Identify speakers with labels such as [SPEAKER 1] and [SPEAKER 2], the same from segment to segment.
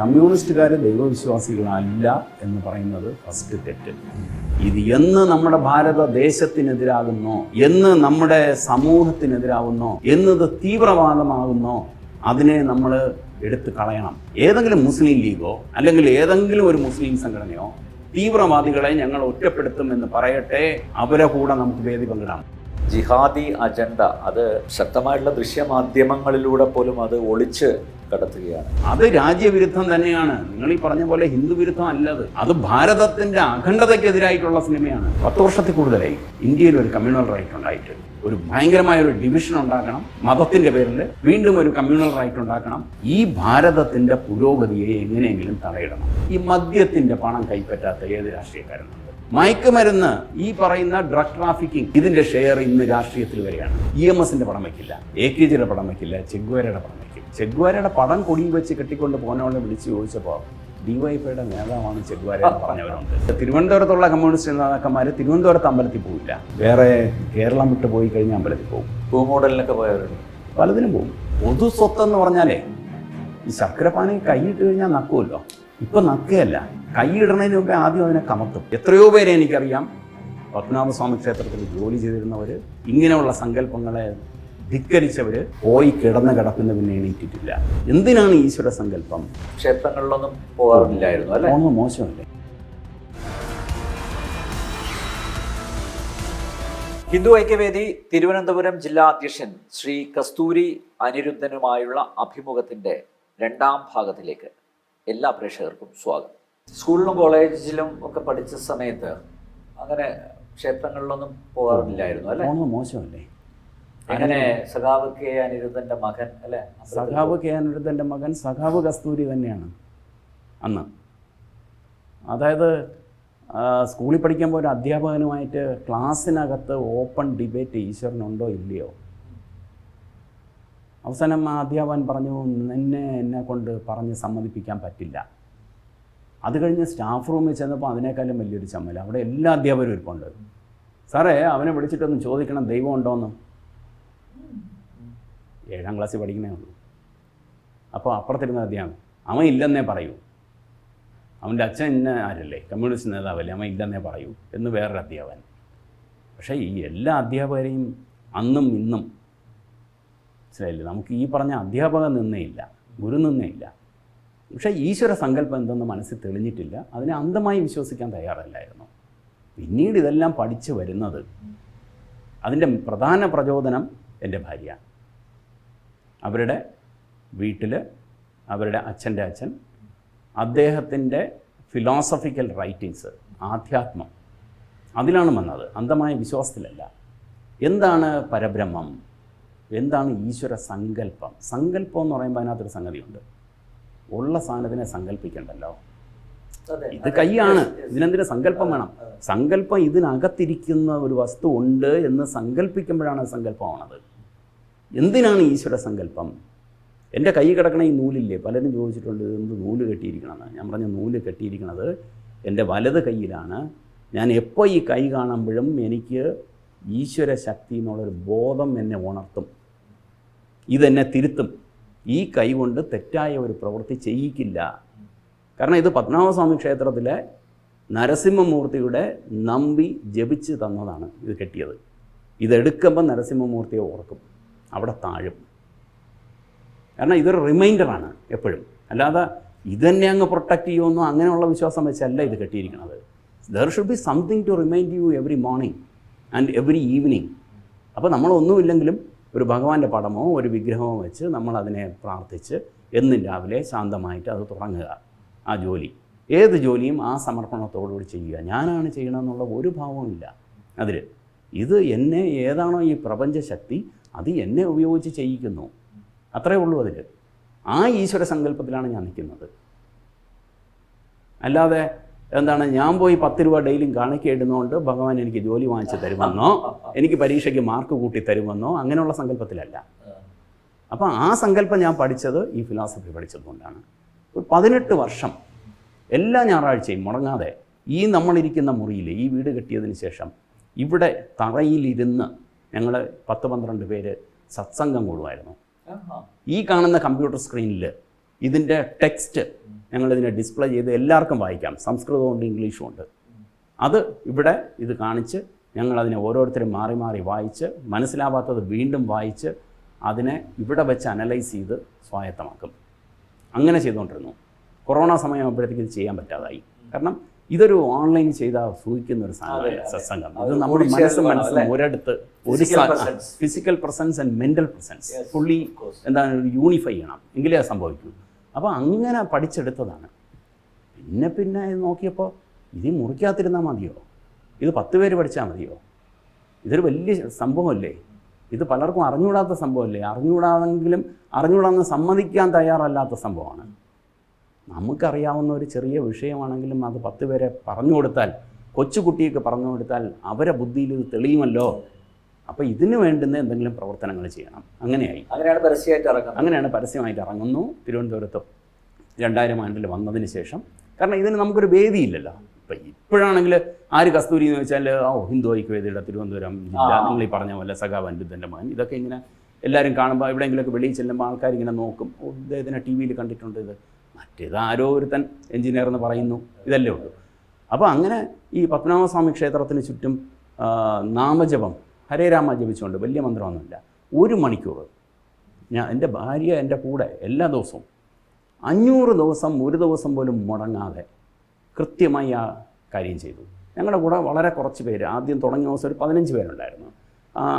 [SPEAKER 1] കമ്മ്യൂണിസ്റ്റുകാർ ദൈവവിശ്വാസികളല്ല എന്ന് പറയുന്നത് ഫസ്റ്റ് തെറ്റ്. ഇത് എന്ന് നമ്മുടെ ഭാരത ദേശത്തിനെതിരാകുന്നോ എന്ന് നമ്മുടെ സമൂഹത്തിനെതിരാകുന്നോ എന്നത് തീവ്രവാദമാകുന്നോ അതിനെ നമ്മൾ എടുത്തു കളയണം. ഏതെങ്കിലും മുസ്ലിം ലീഗോ അല്ലെങ്കിൽ ഏതെങ്കിലും ഒരു മുസ്ലിം സംഘടനയോ തീവ്രവാദികളെ ഞങ്ങൾ ഒറ്റപ്പെടുത്തും എന്ന് പറയട്ടെ അവരെ കൂടെ നമുക്ക് വേദി പങ്കിടാം.
[SPEAKER 2] ജിഹാദി അജണ്ട. അത് ശക്തമായിട്ടുള്ള ദൃശ്യമാധ്യമങ്ങളിലൂടെ പോലും അത് ഒളിച്ച് കടത്തുകയാണ്.
[SPEAKER 1] അത് രാജ്യവിരുദ്ധം തന്നെയാണ്. നിങ്ങൾ ഈ പറഞ്ഞ പോലെ ഹിന്ദു വിരുദ്ധം അല്ലത്. അത് ഭാരതത്തിന്റെ അഖണ്ഡതയ്ക്കെതിരായിട്ടുള്ള സിനിമയാണ്. പത്ത് വർഷത്തിൽ കൂടുതലായി ഇന്ത്യയിൽ ഒരു കമ്മ്യൂണൽ റൈറ്റ് ഉണ്ടായിട്ട്. ഒരു ഭയങ്കരമായ ഒരു ഡിവിഷൻ ഉണ്ടാക്കണം. മതത്തിന്റെ പേരിൽ വീണ്ടും ഒരു കമ്മ്യൂണൽ റൈറ്റ് ഉണ്ടാക്കണം. ഈ ഭാരതത്തിന്റെ പുരോഗതിയെ എങ്ങനെയെങ്കിലും തടയിടണം. ഈ മദ്യത്തിന്റെ പണം കൈപ്പറ്റാത്ത ഏത് രാഷ്ട്രീയക്കാരനുണ്ട് മയക്കുമരുന്ന് ഈ പറയുന്ന ഡ്രഗ് ട്രാഫിക്കിംഗ് ഇതിന്റെ ഷെയർ ഇന്ന് രാഷ്ട്രീയത്തിൽ വരികയാണ്. ഇ എം എസിന്റെ പടം വയ്ക്കില്ല എ കെ ജിയുടെ പടം വയ്ക്കില്ല ചെഗ്വാരയുടെ പടം വയ്ക്കും ചെഗ്വാരയുടെ പടം കൊടിയിൽ വെച്ച് കെട്ടിക്കൊണ്ട് പോകുന്നവളെ വിളിച്ച് ചോദിച്ചപ്പോൾ ഡിവൈഫൈയുടെ നേതാവാണ് ചെഗ്വാര എന്ന് പറഞ്ഞവരുണ്ട്. തിരുവനന്തപുരത്തുള്ള കമ്മ്യൂണിസ്റ്റ് നേതാക്കന്മാർ തിരുവനന്തപുരത്ത് അമ്പലത്തിൽ പോവില്ല. വേറെ കേരളം വിട്ട് പോയി കഴിഞ്ഞാൽ അമ്പലത്തിൽ പോകും.
[SPEAKER 2] ഭൂമോഡലിനൊക്കെ പോയവരുണ്ട്.
[SPEAKER 1] പലതിനും പോകും. പൊതു സ്വത്ത് എന്ന് പറഞ്ഞാലേ ഈ ശർക്കരപ്പാനെ കൈയിട്ട് കഴിഞ്ഞാൽ നക്കുമല്ലോ ഇപ്പൊ നക്കുകയല്ല. കൈയിടണതിന് മുമ്പേ ആദ്യം അതിനെ കമത്തും. എത്രയോ പേരെ എനിക്കറിയാം. പത്മനാഭസ്വാമി ക്ഷേത്രത്തിൽ ജോലി ചെയ്തിരുന്നവർ ഇങ്ങനെയുള്ള സങ്കല്പങ്ങളെ ധിക്കരിച്ചവർ പോയി കിടന്ന കിടക്കുന്ന പിന്നെ എണീറ്റിട്ടില്ല. എന്തിനാണ് ഈശ്വര സങ്കല്പം?
[SPEAKER 2] ക്ഷേത്രങ്ങളിലൊന്നും പോകാറില്ലായിരുന്നു അല്ലെ?
[SPEAKER 1] ഒന്നും മോശമല്ലേ?
[SPEAKER 2] ഹിന്ദു ഐക്യവേദി തിരുവനന്തപുരം ജില്ലാ അധ്യക്ഷൻ ശ്രീ കസ്തൂരി അനിരുദ്ധനുമായുള്ള അഭിമുഖത്തിന്റെ രണ്ടാം ഭാഗത്തിലേക്ക് എല്ലാ പ്രേക്ഷകർക്കും സ്വാഗതം. സ്കൂളിലും കോളേജിലും ഒക്കെ പഠിച്ച സമയത്ത് അങ്ങനെ ക്ഷേത്രങ്ങളിലൊന്നും പോകാറില്ലായിരുന്നു അല്ലെ?
[SPEAKER 1] പോകുന്നത് മോശമല്ലേ?
[SPEAKER 2] അങ്ങനെ സഖാവ് കെ അനിരുദ്ധന്റെ മകൻ അല്ലെ?
[SPEAKER 1] സഖാവ് കെ അനിരുദ്ധന്റെ മകൻ സഖാവ് കസ്തൂരി തന്നെയാണ് അന്ന്. അതായത് സ്കൂളിൽ പഠിക്കുമ്പോൾ ഒരു അധ്യാപകനുമായിട്ട് ക്ലാസ്സിനകത്ത് ഓപ്പൺ ഡിബേറ്റ് ഈശ്വരനുണ്ടോ ഇല്ലയോ? അവസാനം ആ അധ്യാപകൻ പറഞ്ഞു നിന്നെ എന്നെ കൊണ്ട് പറഞ്ഞ് സമ്മതിപ്പിക്കാൻ പറ്റില്ല. അത് കഴിഞ്ഞ് സ്റ്റാഫ് റൂമിൽ ചെന്നപ്പോൾ അതിനേക്കാളും വലിയൊരു ചമ്മല. അവിടെ എല്ലാ അധ്യാപകരും ഇരിപ്പുണ്ട്. സാറേ അവനെ വിളിച്ചിട്ടൊന്ന് ചോദിക്കണം ദൈവം ഉണ്ടോയെന്ന് ഏഴാം ക്ലാസ്സിൽ പഠിക്കണേ ഉള്ളൂ. അപ്പോൾ അപ്പുറത്തിരുന്ന അധ്യാപകൻ അവൻ ഇല്ലെന്നേ പറയൂ. അവന്റെ അച്ഛൻ ഇന്ന ആരല്ലേ? കമ്മ്യൂണിസ്റ്റ് നേതാവല്ലേ? അവൻ ഇല്ലെന്നേ പറയൂ. എന്ന് വേറൊരു അധ്യാപകൻ. പക്ഷേ ഈ എല്ലാ അധ്യാപകരെയും അന്നും ഇന്നും മനസ്സിലായില്ലേ? നമുക്ക് ഈ പറഞ്ഞ അധ്യാപകൻ നിന്നേ ഇല്ല. ഗുരു നിന്നേ ഇല്ല. പക്ഷേ ഈശ്വര സങ്കല്പം എന്തെന്ന് മനസ്സിൽ തെളിഞ്ഞിട്ടില്ല. അതിനെ അന്ധമായി വിശ്വസിക്കാൻ തയ്യാറല്ലായിരുന്നു. പിന്നീട് ഇതെല്ലാം പഠിച്ചു വരുന്നത് അതിന്റെ പ്രധാന പ്രചോദനം എന്റെ ഭാര്യ അവരുടെ വീട്ടിൽ അവരുടെ അച്ഛന്റെ അച്ഛൻ അദ്ദേഹത്തിന്റെ ഫിലോസഫിക്കൽ റൈറ്റിങ്സ് ആധ്യാത്മം അതിലാണ് വന്നത്. അന്ധമായ വിശ്വാസത്തിലല്ല. എന്താണ് പരബ്രഹ്മം? എന്താണ് ഈശ്വര സങ്കല്പം? സങ്കല്പം എന്ന് പറയുമ്പോൾ അതിനകത്തൊരു സംഗതിയുണ്ട്. ഉള്ള സാധനത്തിനെ സങ്കല്പിക്കണ്ടല്ലോ. ഇത് കൈയാണ്. ഇതിനെന്തിനു സങ്കല്പം വേണം? സങ്കല്പം ഇതിനകത്തിരിക്കുന്ന ഒരു വസ്തു ഉണ്ട് എന്ന് സങ്കല്പിക്കുമ്പോഴാണ് സങ്കല്പമാണത്. എന്തിനാണ് ഈശ്വര സങ്കല്പം? എന്റെ കൈ കിടക്കണ ഈ നൂലില്ലേ? പലരും ചോദിച്ചിട്ടുണ്ട് എന്ത് നൂൽ കെട്ടിയിരിക്കണമെന്ന്? ഞാൻ പറഞ്ഞ നൂൽ കെട്ടിയിരിക്കണത് എന്റെ വലത് കൈയിലാണ്. ഞാൻ എപ്പോൾ ഈ കൈ കാണുമ്പോഴും എനിക്ക് ഈശ്വര ശക്തി എന്നുള്ളൊരു ബോധം എന്നെ ഉണർത്തും. ഇതെന്നെ തിരുത്തും. ഈ കൈ കൊണ്ട് തെറ്റായ ഒരു പ്രവൃത്തി ചെയ്യിക്കില്ല. കാരണം ഇത് പത്മനാഭസ്വാമി ക്ഷേത്രത്തിലെ നരസിംഹമൂർത്തിയുടെ നമ്പി ജപിച്ച് തന്നതാണ് ഇത് കെട്ടിയത്. ഇതെടുക്കുമ്പോൾ നരസിംഹമൂർത്തിയെ ഓർക്കും. അവിടെ താഴും. കാരണം ഇതൊരു റിമൈൻഡറാണ് എപ്പോഴും. അല്ലാതെ ഇതന്നെ അങ്ങ് പ്രൊട്ടക്റ്റ് ചെയ്യുമെന്നോ അങ്ങനെയുള്ള വിശ്വാസം വെച്ചല്ല ഇത് കെട്ടിയിരിക്കുന്നത്. There should be something to remind you every morning and every evening അപ്പോൾ നമ്മളൊന്നുമില്ലെങ്കിലും ഒരു ഭഗവാന്റെ പടമോ ഒരു വിഗ്രഹമോ വെച്ച് നമ്മൾ അതിനെ പ്രാർത്ഥിച്ച് എന്നും രാവിലെ ശാന്തമായിട്ട് അത് തുടങ്ങുക ആ ജോലി. ഏത് ജോലിയും ആ സമർപ്പണത്തോടുകൂടി ചെയ്യുക. ഞാനാണ് ചെയ്യണമെന്നുള്ള ഒരു ഭാവവുമില്ല അതിൽ ഇത് എന്നെ ഏതാണോ ഈ പ്രപഞ്ചശക്തി അത് എന്നെ ഉപയോഗിച്ച് ചെയ്യിക്കുന്നു. അത്രേ ഉള്ളൂ അതിൽ ആ ഈശ്വര സങ്കല്പത്തിലാണ് ഞാൻ നിൽക്കുന്നത്. അല്ലാതെ എന്താണ് ഞാൻ പോയി പത്ത് രൂപ ഡെയിലും കാണിക്കേണ്ടതുകൊണ്ട് ഭഗവാൻ എനിക്ക് ജോലി വാങ്ങിച്ച് തരുമെന്നോ എനിക്ക് പരീക്ഷയ്ക്ക് മാർക്ക് കൂട്ടി തരുമെന്നോ അങ്ങനെയുള്ള സങ്കല്പത്തിലല്ല. അപ്പോൾ ആ സങ്കല്പം ഞാൻ പഠിച്ചത് ഈ ഫിലോസഫി പഠിച്ചതുകൊണ്ടാണ്. ഒരു പതിനെട്ട് വർഷം എല്ലാ ഞായറാഴ്ചയും മുടങ്ങാതെ ഈ നമ്മളിരിക്കുന്ന മുറിയിൽ ഈ വീട് കെട്ടിയതിന് ശേഷം ഇവിടെ തറയിലിരുന്ന് ഞങ്ങൾ പത്ത് പന്ത്രണ്ട് പേര് സത്സംഗം കൂടുമായിരുന്നു. ഈ കാണുന്ന കമ്പ്യൂട്ടർ സ്ക്രീനിൽ ഇതിന്റെ ടെക്സ്റ്റ് ഞങ്ങളിതിനെ ഡിസ്പ്ലേ ചെയ്ത് എല്ലാവർക്കും വായിക്കാം. സംസ്കൃതമുണ്ട് ഇംഗ്ലീഷും ഉണ്ട്. അത് ഇവിടെ ഇത് കാണിച്ച് ഞങ്ങളതിനെ ഓരോരുത്തരും മാറി മാറി വായിച്ച് മനസ്സിലാവാത്തത് വീണ്ടും വായിച്ച് അതിനെ ഇവിടെ വെച്ച് അനലൈസ് ചെയ്ത് സ്വായത്തമാക്കും. അങ്ങനെ ചെയ്തുകൊണ്ടിരുന്നു. കൊറോണ സമയമാകുമ്പോഴത്തേക്ക് ഇത് ചെയ്യാൻ പറ്റാതായി. കാരണം ഇതൊരു ഓൺലൈൻ ചെയ്ത സൂചിക്കുന്ന ഒരു. സത്സംഗം.
[SPEAKER 2] അത്
[SPEAKER 1] നമ്മുടെ മനസ്സ് മനസ്സും
[SPEAKER 2] മനസ്സിലും
[SPEAKER 1] ഒരിടത്ത് ഒരു physical presence and mental presence fully എന്താണ് യൂണിഫൈ ചെയ്യണം. എങ്കിലേ അത് സംഭവിക്കൂ. അപ്പോൾ അങ്ങനെ പഠിച്ചെടുത്തതാണ്. പിന്നെ പിന്നെ ഇത് നോക്കിയപ്പോൾ ഇത് മുറിക്കാതിരുന്നാൽ മതിയോ? ഇത് പത്ത് പേര് പഠിച്ചാൽ മതിയോ? ഇതൊരു വലിയ സംഭവമല്ലേ? ഇത് പലർക്കും അറിഞ്ഞുകൂടാത്ത സംഭവമല്ലേ? അറിഞ്ഞുകൂടാതെങ്കിലും അറിഞ്ഞുകൂടാന്ന് സമ്മതിക്കാൻ തയ്യാറല്ലാത്ത സംഭവമാണ്. നമുക്കറിയാവുന്ന ഒരു ചെറിയ വിഷയമാണെങ്കിലും അത് പത്ത് പേരെ പറഞ്ഞു കൊടുത്താൽ കൊച്ചുകുട്ടിയൊക്കെ പറഞ്ഞു കൊടുത്താൽ അവരെ ബുദ്ധിയിൽ ഇത് തെളിയുമല്ലോ? അപ്പോൾ ഇതിന് വേണ്ടുന്ന എന്തെങ്കിലും പ്രവർത്തനങ്ങൾ ചെയ്യണം. അങ്ങനെയായി.
[SPEAKER 2] അങ്ങനെയാണ് പരസ്യമായിട്ട് ഇറങ്ങുന്നത്.
[SPEAKER 1] അങ്ങനെയാണ് പരസ്യമായിട്ട് ഇറങ്ങുന്നു. തിരുവനന്തപുരത്ത് രണ്ടായിരം ആണ്ടിൽ വന്നതിന് ശേഷം. കാരണം ഇതിന് നമുക്കൊരു വേദിയില്ലല്ലോ. ഇപ്പം ഇപ്പോഴാണെങ്കിൽ ആര് കസ്തൂരി എന്ന് വെച്ചാൽ ഓ ഹിന്ദു ഐക്യവേദിയുടെ തിരുവനന്തപുരം ജില്ല.
[SPEAKER 2] ആ.
[SPEAKER 1] നിങ്ങൾ ഈ പറഞ്ഞ പോലെ സഖാ അനിരുദ്ധന്റെ മകൻ. ഇതൊക്കെ ഇങ്ങനെ എല്ലാവരും കാണുമ്പോൾ എവിടെയെങ്കിലുമൊക്കെ വെളിയിൽ ചെല്ലുമ്പോൾ ആൾക്കാർ ഇങ്ങനെ നോക്കും. ഇദ്ദേഹത്തിനെ ടി വിയിൽ കണ്ടിട്ടുണ്ട് ഇത്. മറ്റേത് ആരോ ഒരുത്തൻ എഞ്ചിനീയർ എന്ന് പറയുന്നു. ഇതല്ലേ ഉള്ളൂ. അപ്പോൾ അങ്ങനെ ഈ പത്മനാഭസ്വാമി ക്ഷേത്രത്തിന് ചുറ്റും നാമജപം ഹരേ രാമ ജപിച്ചുകൊണ്ട് വലിയ മന്ത്രമൊന്നുമില്ല. ഒരു മണിക്കൂർ. ഞാൻ എന്റെ ഭാര്യ എന്റെ കൂടെ എല്ലാ ദിവസവും അഞ്ഞൂറ് ദിവസം ഒരു ദിവസം പോലും മുടങ്ങാതെ കൃത്യമായി ആ കാര്യം ചെയ്തു. ഞങ്ങളുടെ കൂടെ വളരെ കുറച്ച് പേര് ആദ്യം തുടങ്ങിയ ദിവസം ഒരു പതിനഞ്ച് പേരുണ്ടായിരുന്നു.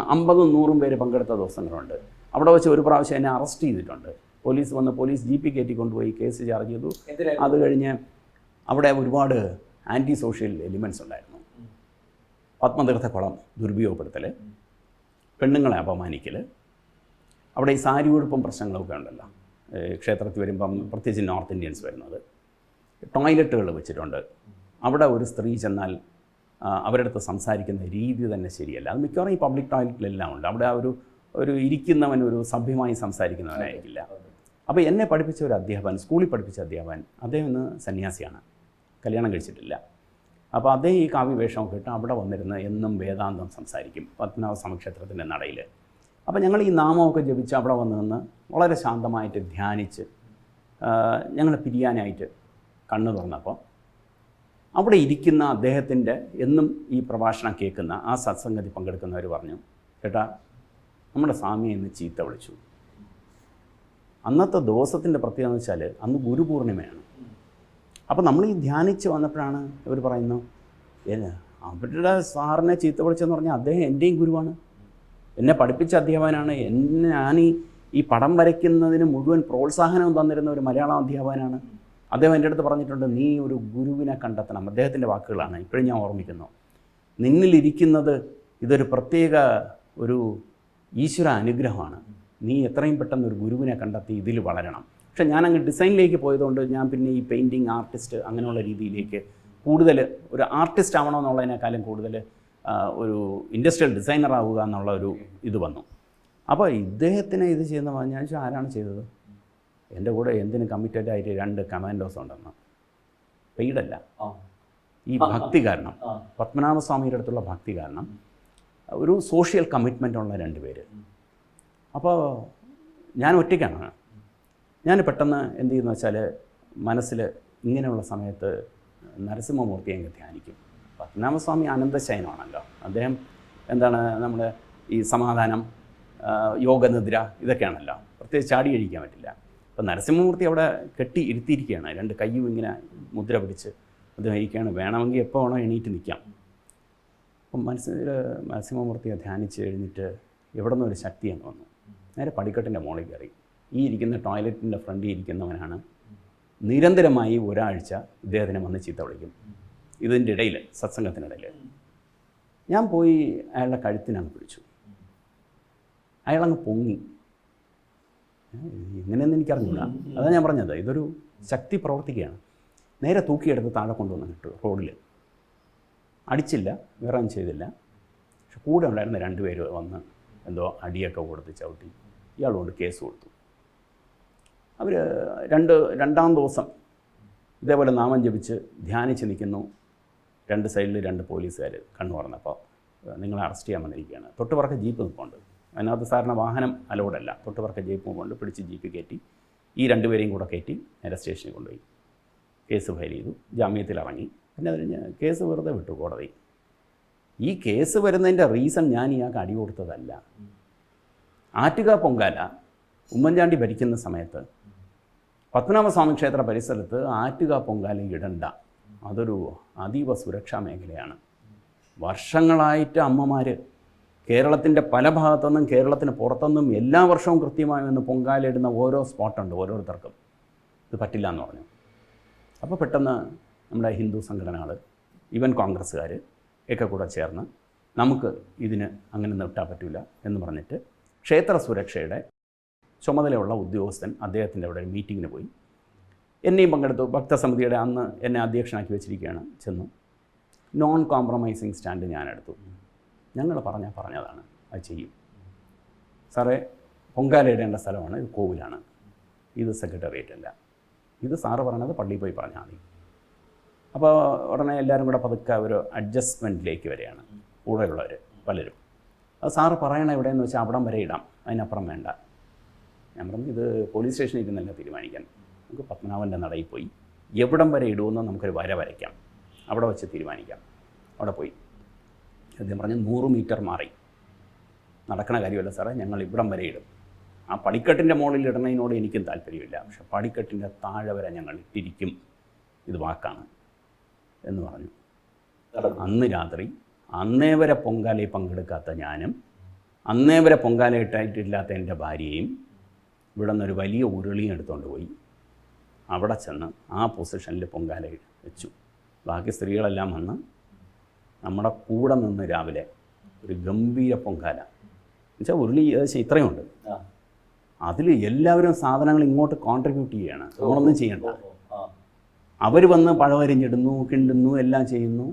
[SPEAKER 1] അമ്പതും നൂറും പേര് പങ്കെടുത്ത ദിവസങ്ങളുണ്ട്. അവിടെ വെച്ച് ഒരു പ്രാവശ്യം എന്നെ അറസ്റ്റ് ചെയ്തിട്ടുണ്ട്. പോലീസ് വന്ന് പോലീസ് ജീപ്പ് കയറ്റി കൊണ്ടുപോയി കേസ് ചാർജ് ചെയ്തു. അത് കഴിഞ്ഞ് അവിടെ ഒരുപാട് ആന്റി സോഷ്യൽ എലിമെന്റ്സ് ഉണ്ടായിരുന്നു. പത്മതീർത്ഥക്കുളം ദുരുപയോഗപ്പെടുത്തൽ പെണ്ണുങ്ങളെ അപമാനിക്കൽ അവിടെ ഈ സാരി ഉടുപ്പും പ്രശ്നങ്ങളൊക്കെ ഉണ്ടല്ലോ. ക്ഷേത്രത്തിൽ വരുമ്പം പ്രത്യേകിച്ച് നോർത്ത് ഇന്ത്യൻസ് വരുന്നത്. ടോയ്ലറ്റുകൾ വെച്ചിട്ടുണ്ട്. അവിടെ ഒരു സ്ത്രീ ചെന്നാൽ അവരടുത്ത് അവരുടെ അടുത്ത് സംസാരിക്കുന്ന രീതി തന്നെ ശരിയല്ല. അത് മിക്കവാറും ഈ പബ്ലിക് ടോയ്ലറ്റിലെല്ലാം ഉണ്ട്. അവിടെ ആ ഒരു ഒരു ഇരിക്കുന്നവൻ ഒരു സഭ്യമായി സംസാരിക്കുന്നവനായിരിക്കില്ല. അപ്പോൾ എന്നെ പഠിപ്പിച്ച ഒരു അധ്യാപകൻ സ്കൂളിൽ പഠിപ്പിച്ച അധ്യാപകൻ അദ്ദേഹം ഇന്ന് സന്യാസിയാണ്. കല്യാണം കഴിച്ചിട്ടില്ല. അപ്പോൾ അതേ ഈ കാവ്യവേഷമൊക്കെ ഇട്ട് അവിടെ വന്നിരുന്ന് എന്നും വേദാന്തം സംസാരിക്കും പത്മനാഭ സമക്ഷേത്രത്തിന്റെ നടയിൽ അപ്പോൾ ഞങ്ങൾ ഈ നാമമൊക്കെ ജപിച്ച് അവിടെ വന്ന് നിന്ന് വളരെ ശാന്തമായിട്ട് ധ്യാനിച്ച് ഞങ്ങൾ പിരിയാനായിട്ട് കണ്ണു തുറന്നപ്പോൾ അവിടെ ഇരിക്കുന്ന അദ്ദേഹത്തിന്റെ എന്നും ഈ പ്രഭാഷണം കേൾക്കുന്ന ആ സത്സംഗതി പങ്കെടുക്കുന്നവർ പറഞ്ഞു ചേട്ടാ നമ്മുടെ സ്വാമിയെ ഇന്ന് ചീത്ത വിളിച്ചു. അന്നത്തെ ദിവസത്തിന്റെ പ്രത്യേകത എന്ന് വെച്ചാൽ അന്ന് ഗുരുപൂർണിമയാണ്. അപ്പോൾ നമ്മൾ ഈ ധ്യാനിച്ച് വന്നപ്പോഴാണ് ഇവർ പറയുന്നു "ഏ, അവരുടെ സാറിനെ ചീത്ത വിളിച്ചെന്ന് പറഞ്ഞാൽ അദ്ദേഹം എന്റെയും ഗുരുവാണ്. എന്നെ പഠിപ്പിച്ച അധ്യാപകനാണ്. എന്നെ ഞാനീ ഈ പടം വരയ്ക്കുന്നതിന് മുഴുവൻ പ്രോത്സാഹനവും തന്നിരുന്ന ഒരു മലയാളം അധ്യാപകനാണ്. അദ്ദേഹം എന്റെ അടുത്ത് പറഞ്ഞിട്ടുണ്ട് നീ ഒരു ഗുരുവിനെ കണ്ടെത്തണം. അദ്ദേഹത്തിന്റെ വാക്കുകളാണ്. ഇപ്പോഴും ഞാൻ ഓർമ്മിക്കുന്നു. നിന്നിലിരിക്കുന്നത് ഇതൊരു പ്രത്യേക ഒരു ഈശ്വര അനുഗ്രഹമാണ്. നീ എത്രയും പെട്ടെന്ന് ഒരു ഗുരുവിനെ കണ്ടെത്തി ഇതിൽ വളരണം. പക്ഷെ ഞാൻ അങ്ങ് ഡിസൈനിലേക്ക് പോയതുകൊണ്ട് ഞാൻ പിന്നെ ഈ പെയിന്റിങ് ആർട്ടിസ്റ്റ് അങ്ങനെയുള്ള രീതിയിലേക്ക് കൂടുതൽ ഒരു ആർട്ടിസ്റ്റ് ആവണമെന്നുള്ളതിനേക്കാളും കൂടുതൽ ആ, ഒരു ഇൻഡസ്ട്രിയൽ ഡിസൈനർ ആവുക എന്നുള്ള ഒരു ഇത് വന്നു. അപ്പോൾ ഇദ്ദേഹത്തിനെ ഇത് ചെയ്യുന്ന ഞാൻ ചോദിച്ചു ആരാണ് ചെയ്തത്? എന്റെ കൂടെ എന്തിനു കമ്മിറ്റഡ് ആയിട്ട് രണ്ട് കമാൻഡോസ് ഉണ്ടെന്ന്. പെയ്ഡല്ല. ഈ ഭക്തി കാരണം. പത്മനാഭസ്വാമിയുടെ അടുത്തുള്ള ഭക്തി കാരണം ഒരു സോഷ്യൽ കമ്മിറ്റ്മെന്റ് ഉള്ള രണ്ട് പേര്. അപ്പോൾ ഞാൻ ഒറ്റയ്ക്കാണ്. ഞാൻ പെട്ടെന്ന് എന്ത് ചെയ്യുന്നു വെച്ചാൽ മനസ്സിൽ ഇങ്ങനെയുള്ള സമയത്ത് നരസിംഹമൂർത്തിയെ അങ്ങ് ധ്യാനിക്കും. പത്മനാഭസ്വാമി അനന്തശയനമാണല്ലോ. അദ്ദേഹം എന്താണ് നമ്മുടെ ഈ സമാധാനം യോഗനിദ്ര ഇതൊക്കെയാണല്ലോ. പ്രത്യേകിച്ച് ചാടി കഴിക്കാൻ പറ്റില്ല. അപ്പോൾ നരസിംഹമൂർത്തി അവിടെ കെട്ടി ഇരുത്തിയിരിക്കുകയാണ്. രണ്ട് കയ്യും ഇങ്ങനെ മുദ്ര പിടിച്ച് അദ്ദേഹം ഇരിക്കുകയാണ്. വേണമെങ്കിൽ എപ്പോൾ വേണോ എണീറ്റ് നിൽക്കാം അപ്പം മനസ്സിൽ നരസിംഹമൂർത്തിയെ ധ്യാനിച്ച് എഴുന്നിട്ട് എവിടെ നിന്നൊരു ശക്തി അങ്ങ് വന്നു. നേരെ പടിക്കെട്ടിന്റെ മുകളിൽ കയറി. ഈ ഇരിക്കുന്ന ടോയ്ലറ്റിന്റെ ഫ്രണ്ടിൽ ഇരിക്കുന്നവനാണ്. നിരന്തരമായി ഒരാഴ്ച ഇദ്ദേഹത്തിനെ വന്ന് ചീത്ത വിളിക്കും. ഇതിന്റെ ഇടയിൽ സത്സംഗത്തിനിടയിൽ ഞാൻ പോയി അയാളുടെ കഴുത്തിനങ്ങ് പിടിച്ചു. അയാളങ്ങ് പൊങ്ങി. എങ്ങനെയെന്ന് എനിക്കറിഞ്ഞില്ല അതാണ് ഞാൻ പറഞ്ഞത് ഇതൊരു ശക്തി പ്രവർത്തിക്കുകയാണ്. നേരെ തൂക്കിയെടുത്ത് താഴെ കൊണ്ടുവന്ന് കിട്ടു റോഡിൽ. അടിച്ചില്ല വേറെ ഒന്നും ചെയ്തില്ല. പക്ഷെ കൂടെ ഉണ്ടായിരുന്ന രണ്ടുപേർ വന്ന് എന്തോ അടിയൊക്കെ കൊടുത്ത് ചവിട്ടി. ഇയാൾ കൊണ്ട് കേസ് കൊടുത്തു. അവർ രണ്ട് രണ്ടാം ദിവസം ഇതേപോലെ നാമം ജപിച്ച് ധ്യാനിച്ച് നിൽക്കുന്നു. രണ്ട് സൈഡിൽ രണ്ട് പോലീസുകാർ കണ്ണു പറഞ്ഞപ്പോൾ നിങ്ങളെ അറസ്റ്റ് ചെയ്യാൻ വന്നിരിക്കുകയാണ്. തൊട്ടുപറക്കെ ജീപ്പ് നിൽപ്പുണ്ട്. അതിനകത്ത് സാറിന് വാഹനം അലോഡല്ല തൊട്ടുപറക്കെ ജീപ്പ് കൊണ്ട് പിടിച്ച് ജീപ്പ് കയറ്റി ഈ രണ്ടുപേരെയും കൂടെ കയറ്റി നേരെ സ്റ്റേഷനിൽ കൊണ്ടുപോയി. കേസ് ഫയൽ ചെയ്തു. ജാമ്യത്തിൽ ഇറങ്ങി. പിന്നെ അത് കഴിഞ്ഞ് കേസ് വെറുതെ വിട്ടു കോടതി. ഈ കേസ് വരുന്നതിന്റെ റീസൺ ഞാൻ ഇയാൾക്ക് അടി കൊടുത്തതല്ല. ആറ്റുക പൊങ്കാല ഉമ്മൻചാണ്ടി ഭരിക്കുന്ന സമയത്ത് പത്മനാഭസ്വാമി ക്ഷേത്ര പരിസരത്ത് ആറ്റുക പൊങ്കാല ഇടണ്ട. അതൊരു അതീവ സുരക്ഷാ മേഖലയാണ്. വർഷങ്ങളായിട്ട് അമ്മമാർ കേരളത്തിന്റെ പല ഭാഗത്തുനിന്നും കേരളത്തിന് പുറത്തുനിന്നും എല്ലാ വർഷവും കൃത്യമായി വന്ന് പൊങ്കാലയിടുന്ന ഓരോ സ്പോട്ടുണ്ട് ഓരോരുത്തർക്കും. ഇത് പറ്റില്ല എന്ന് പറഞ്ഞു. അപ്പോൾ പെട്ടെന്ന് നമ്മുടെ ഹിന്ദു സംഘടനകൾ ഈവൻ കോൺഗ്രസ്സുകാർ ഒക്കെ കൂടെ ചേർന്ന് നമുക്ക് ഇതിന് അങ്ങനെ നിർത്താൻ പറ്റില്ല എന്ന് പറഞ്ഞിട്ട് ക്ഷേത്ര സുരക്ഷയുടെ ചുമതലയുള്ള ഉദ്യോഗസ്ഥൻ അദ്ദേഹത്തിന്റെ അവിടെ ഒരു മീറ്റിങ്ങിന് പോയി. എന്നെയും പങ്കെടുത്തു. ഭക്തസമിതിയുടെ അന്ന് എന്നെ അധ്യക്ഷനാക്കി വെച്ചിരിക്കുകയാണ് ചെന്നു. നോൺ കോംപ്രമൈസിങ് സ്റ്റാൻഡ് ഞാൻ എടുത്തു ഞങ്ങൾ പറഞ്ഞാൽ പറഞ്ഞതാണ്. അത് ചെയ്യും. സാറേ പൊങ്കാല ഇടേണ്ട സ്ഥലമാണ്. ഇത് കോവിലാണ്. ഇത് സെക്രട്ടേറിയറ്റ് അല്ല. ഇത് സാറ് പറഞ്ഞത് പള്ളിയിൽ പോയി പറഞ്ഞാൽ മതി. അപ്പോൾ ഉടനെ എല്ലാവരും കൂടെ പതുക്കെ ഒരു അഡ്ജസ്റ്റ്മെന്റിലേക്ക് വരികയാണ്. കൂടെയുള്ളവർ പലരും. അത് സാറ് പറയണ എവിടെയെന്ന് വെച്ചാൽ അവിടം വരെ ഇടാം. അതിനപ്പുറം വേണ്ട. ഞാൻ പറഞ്ഞു ഇത് പോലീസ് സ്റ്റേഷനിൽ ഇരുന്നല്ല തീരുമാനിക്കാൻ. നമുക്ക് പത്മനാഭന്റെ നടയിൽ പോയി. എവിടം വരെ ഇടുമെന്ന് നമുക്കൊരു വര വരയ്ക്കാം. അവിടെ വെച്ച് തീരുമാനിക്കാം. അവിടെ പോയി. അദ്ദേഹം പറഞ്ഞു നൂറ് മീറ്റർ മാറി. നടക്കണ കാര്യമല്ല സാറേ ഞങ്ങൾ ഇവിടം വരെ ഇടും. ആ പടിക്കെട്ടിന്റെ മുകളിൽ ഇടുന്നതിനോട് എനിക്കും താല്പര്യമില്ല. പക്ഷെ പടിക്കെട്ടിന്റെ താഴെ വരെ ഞങ്ങൾ ഇട്ടിരിക്കും. ഇത് വാക്കാണ് എന്ന് പറഞ്ഞു. അന്ന് രാത്രി അന്നേ വരെ പൊങ്കാലയിൽ പങ്കെടുക്കാത്ത ഞാനും അന്നേ വരെ പൊങ്കാല ഇട്ടായിട്ടില്ലാത്ത എന്റെ ഭാര്യയും ഇവിടെ നിന്നൊരു വലിയ ഉരുളിയും എടുത്തുകൊണ്ട് പോയി. അവിടെ ചെന്ന് ആ പൊസിഷനിൽ പൊങ്കാല വെച്ചു. ബാക്കി സ്ത്രീകളെല്ലാം വന്ന് നമ്മുടെ കൂടെ നിന്ന് രാവിലെ ഒരു ഗംഭീര പൊങ്കാല. എന്നുവെച്ചാൽ ഉരുളി ഏകദേശം ഇത്രയുണ്ട്. അതിൽ എല്ലാവരും സാധനങ്ങൾ ഇങ്ങോട്ട് കോൺട്രിബ്യൂട്ട് ചെയ്യാണ്. നമ്മളൊന്നും ചെയ്യണ്ട. അവർ വന്ന് പഴവരിഞ്ഞിടുന്നു കിണ്ടുന്നു എല്ലാം ചെയ്യുന്നു.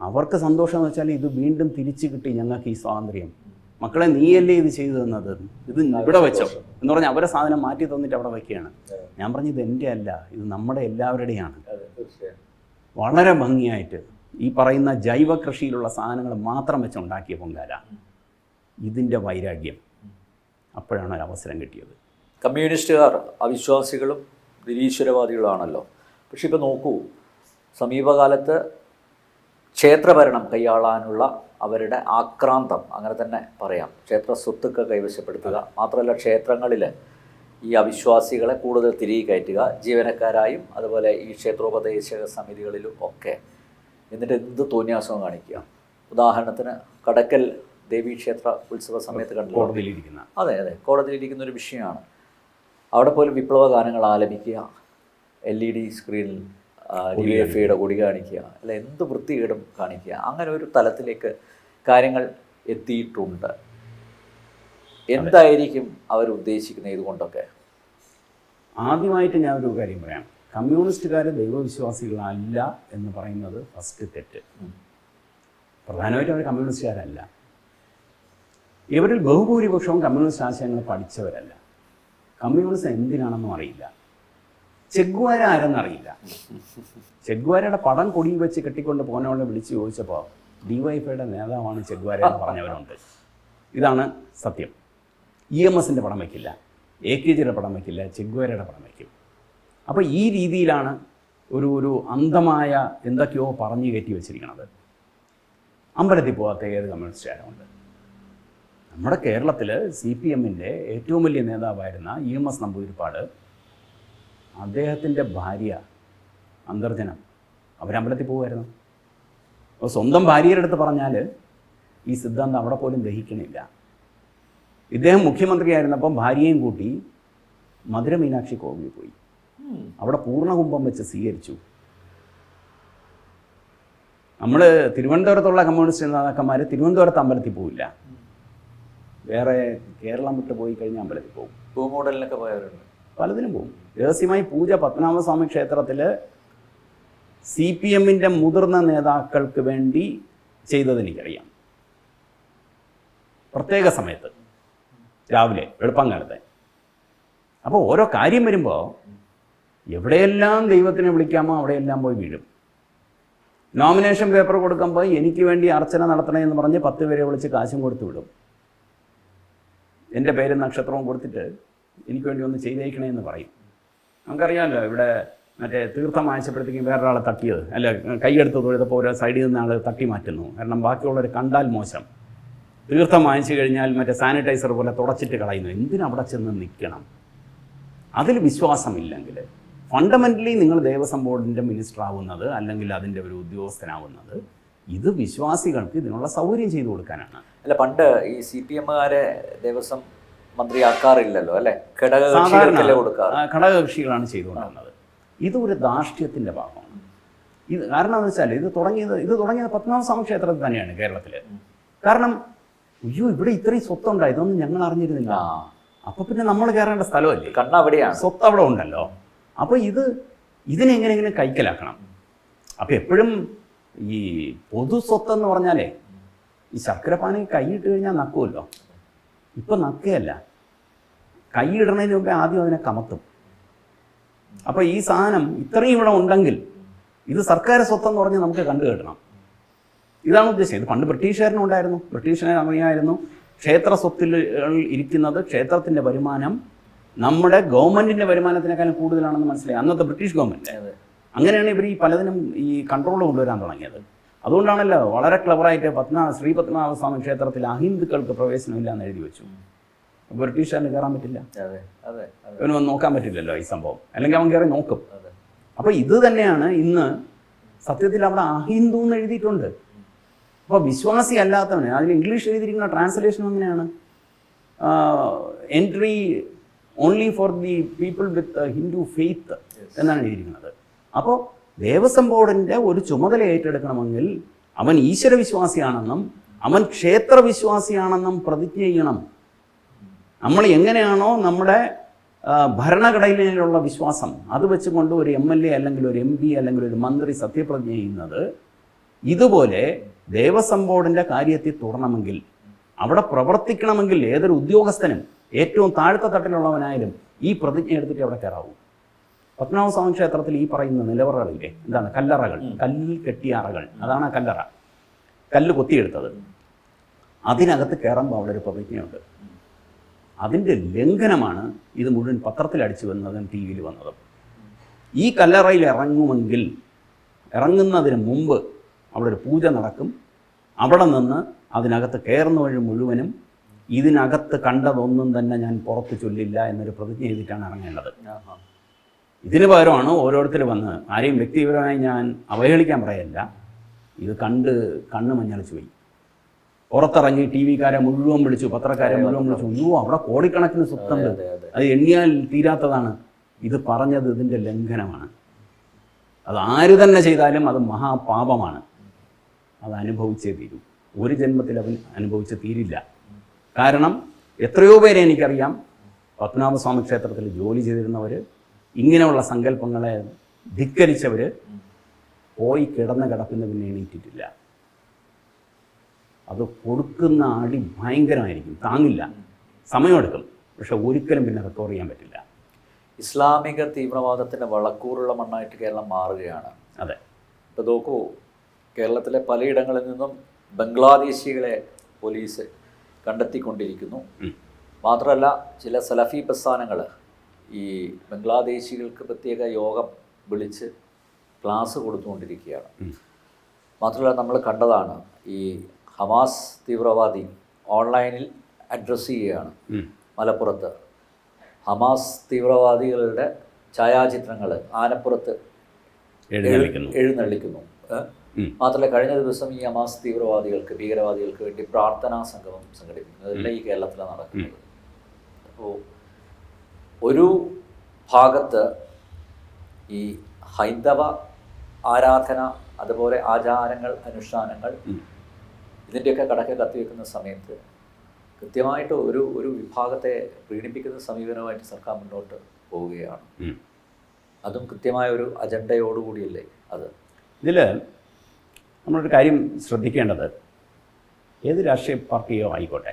[SPEAKER 1] അവർക്ക് സന്തോഷം എന്ന് വെച്ചാൽ ഇത് വീണ്ടും തിരിച്ചു കിട്ടി ഞങ്ങൾക്ക് ഈ സ്വാതന്ത്ര്യം. മക്കളെ നീയല്ലേ ഇത് ചെയ്തു തന്നത്? ഇത് ഇവിടെ വെച്ചോ. എന്ന് പറഞ്ഞാൽ അവരെ സാധനം മാറ്റി തന്നിട്ട് അവിടെ വയ്ക്കുകയാണ് ഞാൻ പറഞ്ഞു ഇത് എന്റെ അല്ല ഇത് നമ്മുടെ എല്ലാവരുടെയാണ്. വളരെ ഭംഗിയായിട്ട് ഈ പറയുന്ന ജൈവ കൃഷിയിലുള്ള സാധനങ്ങൾ മാത്രം വെച്ച് ഉണ്ടാക്കിയ പൊങ്കാല. ഇതിന്റെ വൈരാഗ്യം. അപ്പോഴാണ് ഒരു അവസരം കിട്ടിയത്.
[SPEAKER 2] കമ്മ്യൂണിസ്റ്റുകാർ അവിശ്വാസികളും നിരീശ്വരവാദികളാണല്ലോ. പക്ഷെ ഇപ്പോൾ നോക്കൂ സമീപകാലത്ത് ക്ഷേത്രഭരണം കൈയാളാനുള്ള അവരുടെ ആക്രാന്തം അങ്ങനെ തന്നെ പറയാം. ക്ഷേത്ര സ്വത്തുക്കൾ കൈവശപ്പെടുത്തുക മാത്രമല്ല ക്ഷേത്രങ്ങളിൽ ഈ അവിശ്വാസികളെ കൂടുതൽ തിരികെ കയറ്റുക ജീവനക്കാരായും അതുപോലെ ഈ ക്ഷേത്രോപദേശക സമിതികളിലും ഒക്കെ. എന്നിട്ട് എന്ത് തോന്നിയാസവും കാണിക്കുക. ഉദാഹരണത്തിന് കടക്കൽ ദേവീക്ഷേത്ര ഉത്സവ സമയത്ത് കണ്ടല്ലോ.
[SPEAKER 1] കോടതിയിലിരിക്കുന്ന.
[SPEAKER 2] അതെ അതെ. കോടതിയിലിരിക്കുന്ന ഒരു വിഷയമാണ്. അവിടെ പോലും വിപ്ലവ ഗാനങ്ങൾ ആലപിക്കുക എൽ ഇ ഡി സ്ക്രീനിൽ ഡി എഫ് ഐയുടെ കൊടി കാണിക്കുക അല്ല എന്ത് വൃത്തികേടും കാണിക്കുക. അങ്ങനെ ഒരു തലത്തിലേക്ക് കാര്യങ്ങൾ എത്തിയിട്ടുണ്ട്. എന്തായിരിക്കും അവർ ഉദ്ദേശിക്കുന്നത് ഇതുകൊണ്ടൊക്കെ?
[SPEAKER 1] ആദ്യമായിട്ട് ഞാൻ ഒരു കാര്യം പറയാം. കമ്മ്യൂണിസ്റ്റുകാർ ദൈവവിശ്വാസികളല്ല എന്ന് പറയുന്നത് ഫസ്റ്റ് തെറ്റ്. പ്രധാനമായിട്ടും അവർ കമ്മ്യൂണിസ്റ്റുകാരല്ല. ഇവരിൽ ബഹുഭൂരിപക്ഷവും കമ്മ്യൂണിസ്റ്റ് ആശയങ്ങൾ പഠിച്ചവരല്ല. കമ്മ്യൂണിസ്റ്റ് എന്തിനാണെന്നും അറിയില്ല. ചെഗ്വാര ആരെന്നറിയില്ല. ചെഗ്വാരയുടെ പടം കൊടിയിൽ വെച്ച് കെട്ടിക്കൊണ്ട് പോകാനുള്ള വിളിച്ച് ചോദിച്ചപ്പോൾ ഡിവൈഫൈയുടെ നേതാവാണ് ചെഗ്വാര എന്ന് പറഞ്ഞവരുണ്ട്. ഇതാണ് സത്യം. ഇ എം എസിന്റെ പടം വയ്ക്കില്ല. എ കെ ജിയുടെ പടം വയ്ക്കില്ല. ചെഗ്വാരയുടെ പടം വയ്ക്കും. അപ്പോൾ ഈ രീതിയിലാണ് ഒരു ഒരു അന്ധമായ എന്തൊക്കെയോ പറഞ്ഞു കയറ്റി വെച്ചിരിക്കുന്നത് അമ്പലത്തിൽ പോകാത്ത ഏത് കമ്മ്യൂണിസ്റ്റുകാരുമുണ്ട് നമ്മുടെ കേരളത്തിൽ സി പി എമ്മിന്റെ ഏറ്റവും വലിയ നേതാവായിരുന്ന ഇ എം എസ് നമ്പൂതിരിപ്പാട് അദ്ദേഹത്തിന്റെ ഭാര്യ അന്തർജനം. അവരമ്പലത്തിൽ പോകുമായിരുന്നു. അപ്പോൾ സ്വന്തം ഭാര്യയുടെ അടുത്ത് പറഞ്ഞാൽ ഈ സിദ്ധാന്തം അവിടെ പോലും ദഹിക്കണില്ല ഇദ്ദേഹം മുഖ്യമന്ത്രിയായിരുന്നപ്പം ഭാര്യയും കൂട്ടി മധുര മീനാക്ഷി കോവിലിൽ പോയി. അവിടെ പൂർണകുംഭം വെച്ച് സ്വീകരിച്ചു. നമ്മൾ തിരുവനന്തപുരത്തുള്ള കമ്മ്യൂണിസ്റ്റ് നേതാക്കന്മാർ തിരുവനന്തപുരത്ത് അമ്പലത്തിൽ പോവില്ല. വേറെ കേരളം വിട്ട് പോയി കഴിഞ്ഞാൽ അമ്പലത്തിൽ പോകും.
[SPEAKER 2] പോയവരുണ്ട്.
[SPEAKER 1] പലതിനും പോകും. രഹസ്യമായി പൂജ പത്മനാഭസ്വാമി ക്ഷേത്രത്തിൽ സി പി എമ്മിന്റെ മുതിർന്ന നേതാക്കൾക്ക് വേണ്ടി ചെയ്തത് എനിക്കറിയാം പ്രത്യേക സമയത്ത് രാവിലെ വെളുപ്പങ്കാലത്തെ അപ്പോൾ ഓരോ കാര്യം വരുമ്പോൾ എവിടെയെല്ലാം ദൈവത്തിനെ വിളിക്കാമോ അവിടെയെല്ലാം പോയി വീഴും. നോമിനേഷൻ പേപ്പർ കൊടുക്കുമ്പോൾ എനിക്ക് വേണ്ടി അർച്ചന നടത്തണേ എന്ന് പറഞ്ഞ് പത്ത് പേരെ വിളിച്ച് കാശും കൊടുത്തു വിടും. എന്റെ പേരും നക്ഷത്രവും കൊടുത്തിട്ട് എനിക്ക് വേണ്ടി ഒന്ന് ചെയ്തേക്കണേ എന്ന് പറയും. നമുക്കറിയാമല്ലോ ഇവിടെ മറ്റേ തീർത്ഥം വായിച്ചപ്പോഴത്തേക്കും വേറൊരാളെ തട്ടിയത്. അല്ല കൈയെടുത്ത് തൊഴുതപ്പോൾ ഒരു സൈഡിൽ നിന്ന് ആൾ തട്ടി മാറ്റുന്നു. കാരണം ബാക്കിയുള്ളവർ കണ്ടാൽ മോശം. തീർത്ഥം വാങ്ങിച്ചു കഴിഞ്ഞാൽ മറ്റേ സാനിറ്റൈസർ പോലെ തുടച്ചിട്ട് കളയുന്നു. എന്തിനവിടെ ചെന്ന് നിൽക്കണം? അതിൽ വിശ്വാസമില്ലെങ്കിൽ. ഫണ്ടമെന്റലി നിങ്ങൾ ദേവസ്വം ബോർഡിന്റെ മിനിസ്റ്റർ ആവുന്നത് അല്ലെങ്കിൽ അതിന്റെ ഒരു ഉദ്യോഗസ്ഥനാവുന്നത് ഇത് വിശ്വാസികൾക്ക് ഇതിനുള്ള സൗകര്യം ചെയ്തു കൊടുക്കാനാണ്.
[SPEAKER 2] അല്ല പണ്ട് ഈ സി പി എമ്മുകാരെ ദേവസ്വം മന്ത്രിയാക്കാറില്ലല്ലോ അല്ലെ?
[SPEAKER 1] ഘടകകക്ഷികളാണ് ചെയ്തുകൊണ്ടിരുന്നത്. ഇത് ഒരു ധാർഷ്ട്യത്തിന്റെ ഭാഗമാണ്. ഇത് കാരണം എന്ന് വെച്ചാൽ ഇത് തുടങ്ങിയത് ഇത് തുടങ്ങിയത് പത്മനാഭസ്വാമി ക്ഷേത്രത്തിൽ തന്നെയാണ് കേരളത്തിൽ കാരണം അയ്യോ ഇവിടെ ഇത്രയും സ്വത്തുണ്ടായി ഇതൊന്നും ഞങ്ങൾ അറിഞ്ഞിരുന്നില്ല. അപ്പൊ പിന്നെ നമ്മൾ കയറേണ്ട സ്ഥലമല്ലേ?
[SPEAKER 2] കണ്ണ അവിടെയാണ്.
[SPEAKER 1] സ്വത്ത് അവിടെ ഉണ്ടല്ലോ. അപ്പോൾ ഇത് ഇതിനെങ്ങനെയെങ്കിലും കൈക്കലാക്കണം? അപ്പോൾ എപ്പോഴും ഈ പൊതു സ്വത്ത് എന്ന് പറഞ്ഞാലേ ഈ ശർക്കരപ്പാനി കൈയിട്ട് കഴിഞ്ഞാൽ നക്കുമല്ലോ ഇപ്പം നക്കുകയല്ല. കൈ ഇടണതിനൊക്കെ ആദ്യം അതിനെ കമത്തും. അപ്പോൾ ഈ സാധനം ഇത്രയും ഇവിടെ ഉണ്ടെങ്കിൽ ഇത് സർക്കാർ സ്വത്തെന്ന് പറഞ്ഞ് നമുക്ക് കണ്ടു കേട്ടണം. ഇതാണ് ഉദ്ദേശം. ഇത് പണ്ട് ബ്രിട്ടീഷുകാരനും ഉണ്ടായിരുന്നു. ബ്രിട്ടീഷിനെ അറിയായിരുന്നു ക്ഷേത്ര സ്വത്തിൽ ഇരിക്കുന്നത് ക്ഷേത്രത്തിന്റെ വരുമാനം നമ്മുടെ ഗവൺമെന്റിന്റെ വരുമാനത്തിനേക്കാളും കൂടുതലാണെന്ന് മനസ്സിലായി. അന്നത്തെ ബ്രിട്ടീഷ്
[SPEAKER 2] ഗവൺമെന്റ്.
[SPEAKER 1] അങ്ങനെയാണ് ഇവർ ഈ പലതിനും ഈ കൺട്രോൾ കൊണ്ടുവരാൻ തുടങ്ങിയത്. അതുകൊണ്ടാണല്ലോ വളരെ ക്ലവറായിട്ട് പത്മനാഭ ശ്രീ പത്മനാഭസ്വാമി ക്ഷേത്രത്തിൽ അഹിന്ദുക്കൾക്ക് പ്രവേശനമില്ല എന്ന് എഴുതി വെച്ചു. ബ്രിട്ടീഷുകാരന് കയറാൻ പറ്റില്ല. വന്ന് നോക്കാൻ പറ്റില്ലല്ലോ ഈ സംഭവം. അല്ലെങ്കിൽ അവൻ കയറി നോക്കും.
[SPEAKER 2] അപ്പൊ
[SPEAKER 1] അപ്പോൾ ഇത് തന്നെയാണ് ഇന്ന് സത്യത്തിൽ അവിടെ അഹിന്ദു എന്ന് എഴുതിയിട്ടുണ്ട്. അപ്പോൾ വിശ്വാസി അല്ലാത്തവന് അതിൽ ഇംഗ്ലീഷ് എഴുതിയിരിക്കുന്ന ട്രാൻസ്ലേഷൻ എങ്ങനെയാണ്? Entry only for the people with Hindu faith എന്നാണ് എഴുതിയിരിക്കുന്നത്. അപ്പോൾ ദേവസ്വം ബോർഡിന്റെ ഒരു ചുമതല ഏറ്റെടുക്കണമെങ്കിൽ അവൻ ഈശ്വരവിശ്വാസിയാണെന്നും അവൻ ക്ഷേത്രവിശ്വാസിയാണെന്നും പ്രതിജ്ഞ ചെയ്യണം. നമ്മൾ എങ്ങനെയാണോ നമ്മുടെ ഭരണഘടനയിലുള്ള വിശ്വാസം അത് വെച്ചുകൊണ്ട് ഒരു എം എൽ എ അല്ലെങ്കിൽ ഒരു എം പി അല്ലെങ്കിൽ ഒരു മന്ത്രി സത്യപ്രതിജ്ഞ ചെയ്യുന്നത് ഇതുപോലെ ദേവസ്വം ബോർഡിന്റെ കാര്യത്തിൽ തുടരണമെങ്കിൽ അവിടെ പ്രവർത്തിക്കണമെങ്കിൽ ഏതൊരു ഉദ്യോഗസ്ഥനും ഏറ്റവും താഴ്ത്ത തട്ടിലുള്ളവനായാലും ഈ പ്രതിജ്ഞ എടുത്തിട്ട് അവിടെ കയറാവൂ. പത്മനാഭസ്വാമി ക്ഷേത്രത്തിൽ ഈ പറയുന്ന നിലവറകളില്ലേ? എന്താണ്? കല്ലറകൾ. കല്ലിൽ കെട്ടിയ അറകൾ. അതാണ് ആ കല്ലറ. കല്ല് കൊത്തിയെടുത്തത്. അതിനകത്ത് കയറുമ്പോൾ അവിടെ ഒരു പ്രതിജ്ഞയുണ്ട്. അതിന്റെ ലംഘനമാണ് ഇത് മുഴുവൻ പത്രത്തിൽ അടിച്ചു വന്നതും ടി വിയിൽ വന്നതും. ഈ കല്ലറയിൽ ഇറങ്ങുമെങ്കിൽ ഇറങ്ങുന്നതിന് മുമ്പ് അവിടെ ഒരു പൂജ നടക്കും. അവിടെ നിന്ന് അതിനകത്ത് കയറുന്ന വഴി മുഴുവനും ഇതിനകത്ത് കണ്ടതൊന്നും തന്നെ ഞാൻ പുറത്ത് ചൊല്ലില്ല എന്നൊരു പ്രതിജ്ഞ ചെയ്തിട്ടാണ് ഇറങ്ങേണ്ടത്. ഇതിന് പകരമാണ് ഓരോരുത്തർ വന്ന് ആരെയും വ്യക്തിപരമായി ഞാൻ അവഹേളിക്കാൻ പറയല്ല. ഇത് കണ്ട് കണ്ണ് മഞ്ഞളിച്ചു പോയി. പുറത്തിറങ്ങി ടി വിക്കാരെ മുഴുവൻ വിളിച്ചു പത്രക്കാരെ മുഴുവൻ വിളിച്ചു. അയ്യോ അവിടെ കോടിക്കണക്കിന് സ്വത്തുണ്ട്.
[SPEAKER 2] അതെ
[SPEAKER 1] എണ്ണിയാൽ തീരാത്തതാണ്. ഇത് പറഞ്ഞത് ഇതിന്റെ ലംഘനമാണ്. അത് ആര് തന്നെ ചെയ്താലും അത് മഹാപാപമാണ്. അത് അനുഭവിച്ചേ തീരും. ഒരു ജന്മത്തിൽ അവൻ അനുഭവിച്ച് തീരില്ല. കാരണം എത്രയോ പേരെ എനിക്കറിയാം. പത്മനാഭസ്വാമി ക്ഷേത്രത്തിൽ ജോലി ചെയ്തിരുന്നവർ ഇങ്ങനെയുള്ള സങ്കല്പങ്ങളെ ധിക്കരിച്ചവർ പോയി കിടന്ന കിടക്കുന്ന പിന്നെ എണീറ്റിട്ടില്ല. അത് കൊടുക്കുന്ന അടി ഭയങ്കരമായിരിക്കും. താങ്ങില്ല. സമയമെടുക്കും. പക്ഷെ ഒരിക്കലും പിന്നെ റിക്കവർ ചെയ്യാൻ പറ്റില്ല.
[SPEAKER 2] ഇസ്ലാമിക തീവ്രവാദത്തിന്റെ വളക്കൂറുള്ള മണ്ണായിട്ട് കേരളം മാറുകയാണ്.
[SPEAKER 1] അതെ.
[SPEAKER 2] ഇപ്പോൾ നോക്കൂ കേരളത്തിലെ പലയിടങ്ങളിൽ നിന്നും ബംഗ്ലാദേശികളെ പോലീസ് കണ്ടെത്തിക്കൊണ്ടിരിക്കുന്നു. മാത്രമല്ല ചില സലഫി പ്രസ്ഥാനങ്ങൾ ഈ ബംഗ്ലാദേശികൾക്ക് പ്രത്യേക യോഗം വിളിച്ച് ക്ലാസ് കൊടുത്തുകൊണ്ടിരിക്കുകയാണ്. മാത്രമല്ല നമ്മൾ കണ്ടതാണ് ഈ ഹമാസ് തീവ്രവാദി ഓൺലൈനിൽ അഡ്രസ്സ് ചെയ്യുകയാണ് മലപ്പുറത്ത്. ഹമാസ് തീവ്രവാദികളുടെ ഛായാചിത്രങ്ങൾ ആനപ്പുറത്ത്
[SPEAKER 1] എഴുന്നള്ളിക്കുന്നു?
[SPEAKER 2] മാത്രമല്ല കഴിഞ്ഞ ദിവസം ഈ ഹമാസ് തീവ്രവാദികൾക്ക് ഭീകരവാദികൾക്ക് വേണ്ടി പ്രാർത്ഥനാ സംഗമം സംഘടിപ്പിക്കുന്നത് അതെല്ലാം ഈ കേരളത്തിലാണ് നടക്കുന്നത്. അപ്പോൾ ഒരു ഭാഗത്ത് ഈ ഹൈന്ദവ ആരാധന അതുപോലെ ആചാരങ്ങൾ അനുഷ്ഠാനങ്ങൾ. ഇതിന്റെയൊക്കെ കടക്കെ കത്തിവെക്കുന്ന സമയത്ത് കൃത്യമായിട്ട് ഒരു ഒരു വിഭാഗത്തെ പ്രീണിപ്പിക്കുന്ന സമീപനമായിട്ട് സർക്കാർ മുന്നോട്ട് പോവുകയാണ്. അതും കൃത്യമായ ഒരു അജണ്ടയോടുകൂടിയല്ലേ അത്?
[SPEAKER 1] ഇതിൽ നമ്മളൊരു കാര്യം ശ്രദ്ധിക്കേണ്ടത് ഏത് രാഷ്ട്രീയ പാർട്ടിയോ ആയിക്കോട്ടെ.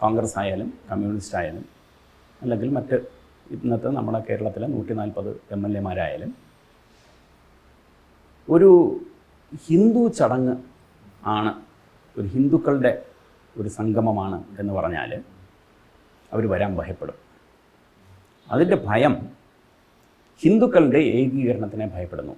[SPEAKER 1] കോൺഗ്രസ് ആയാലും കമ്മ്യൂണിസ്റ്റ് ആയാലും അല്ലെങ്കിൽ മറ്റ് ഇന്നത്തെ നമ്മുടെ കേരളത്തിലെ നൂറ്റി നാൽപ്പത് എം എൽ എമാരായാലും ഒരു ഹിന്ദു ചടങ്ങ് ആണ് ഒരു ഹിന്ദുക്കളുടെ ഒരു സംഗമമാണ് എന്ന് പറഞ്ഞാൽ അവർ വരാൻ ഭയപ്പെടും. അതിന്റെ ഭയം ഹിന്ദുക്കളുടെ ഏകീകരണത്തിനെ ഭയപ്പെടുന്നു.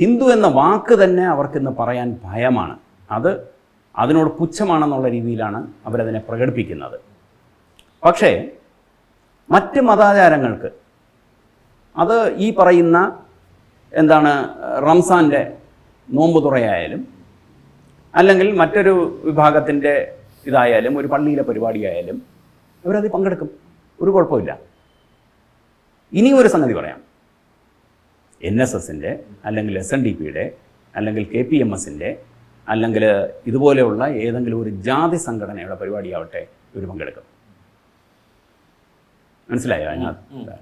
[SPEAKER 1] ഹിന്ദു എന്ന വാക്ക് തന്നെ അവർക്കിന്ന് പറയാൻ ഭയമാണ്. അത് അതിനോട് പുച്ഛമാണെന്നുള്ള രീതിയിലാണ് അവരതിനെ പ്രകടിപ്പിക്കുന്നത്. പക്ഷേ മറ്റ് മതാചാരങ്ങൾക്ക് അത് ഈ പറയുന്ന എന്താണ് റംസാന്റെ നോമ്പ് തുറയായാലും അല്ലെങ്കിൽ മറ്റൊരു വിഭാഗത്തിന്റെ ഇതായാലും ഒരു പള്ളിയിലെ പരിപാടിയായാലും അവരതിൽ പങ്കെടുക്കും. ഒരു കുഴപ്പമില്ല. ഇനി ഒരു സംഗതി പറയാം. എൻ എസ് എസിന്റെ അല്ലെങ്കിൽ എസ് എൻ ഡി പിയുടെ അല്ലെങ്കിൽ കെ പി എം എസിന്റെ അല്ലെങ്കിൽ ഇതുപോലെയുള്ള ഏതെങ്കിലും ഒരു ജാതി സംഘടനയുടെ പരിപാടിയാവട്ടെ ഇവർ പങ്കെടുക്കും. മനസ്സിലായോ? അതിനകത്ത്